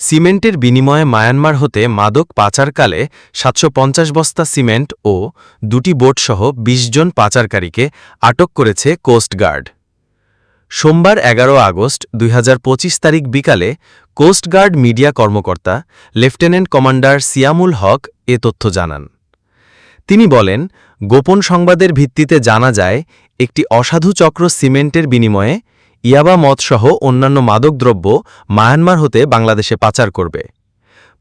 সিমেন্টের বিনিময়ে মায়ানমার হতে মাদক পাচারকালে সাতশো পঞ্চাশ বস্তা সিমেন্ট ও দুটি বোটসহ ২০ জন পাচারকারীকে আটক করেছে কোস্টগার্ড সোমবার এগারো আগস্ট দুই হাজার পঁচিশ তারিখ বিকালে কোস্টগার্ড মিডিয়া কর্মকর্তা লেফটেন্যান্ট কমান্ডার সিয়ামুল হক এ তথ্য জানান। তিনি বলেন, গোপন সংবাদের ভিত্তিতে জানা যায়, একটি অসাধু চক্র সিমেন্টের বিনিময়ে ইয়াবা মদসহ অন্যান্য মাদকদ্রব্য মায়ানমার হতে বাংলাদেশে পাচার করবে।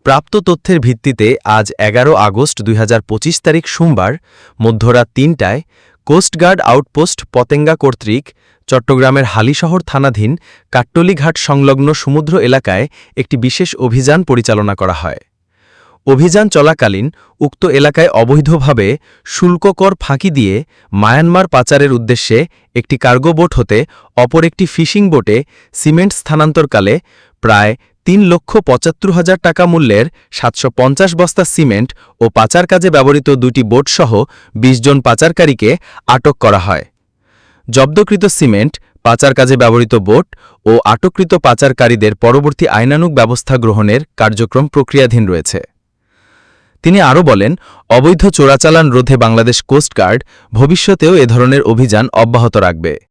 প্রাপ্ত তথ্যের ভিত্তিতে আজ এগারো আগস্ট দুই হাজার পঁচিশ তারিখ সোমবার, মধ্যরাত তিনটায় কোস্টগার্ড আউটপোস্ট পতেঙ্গা কর্তৃক চট্টগ্রামের হালিশহর থানাধীন কাট্টলিঘাট সংলগ্ন সমুদ্র এলাকায় একটি বিশেষ অভিযান পরিচালনা করা হয়। অভিযান চলাকালীন উক্ত এলাকায় অবৈধভাবে শুল্ককর ফাঁকি দিয়ে মায়ানমার পাচারের উদ্দেশ্যে একটি কার্গো বোট হতে অপর একটি ফিশিং বোটে সিমেন্ট স্থানান্তরকালে প্রায় তিন লক্ষ পঁচাত্তর হাজার টাকা মূল্যের সাতশো পঞ্চাশ বস্তা সিমেন্ট ও পাচার কাজে ব্যবহৃত দুটি বোটসহ ২০ জন পাচারকারীকে আটক করা হয়। জব্দকৃত সিমেন্ট, পাচার কাজে ব্যবহৃত বোট ও আটককৃত পাচারকারীদের পরবর্তী আইনানুগ ব্যবস্থা গ্রহণের কার্যক্রম প্রক্রিয়াধীন রয়েছে। তিনি আরও বলেন অবৈধ চোরাচালান রোধে বাংলাদেশ কোস্টগার্ড ভবিষ্যতেও এ ধরনের অভিযান অব্যাহত রাখবে।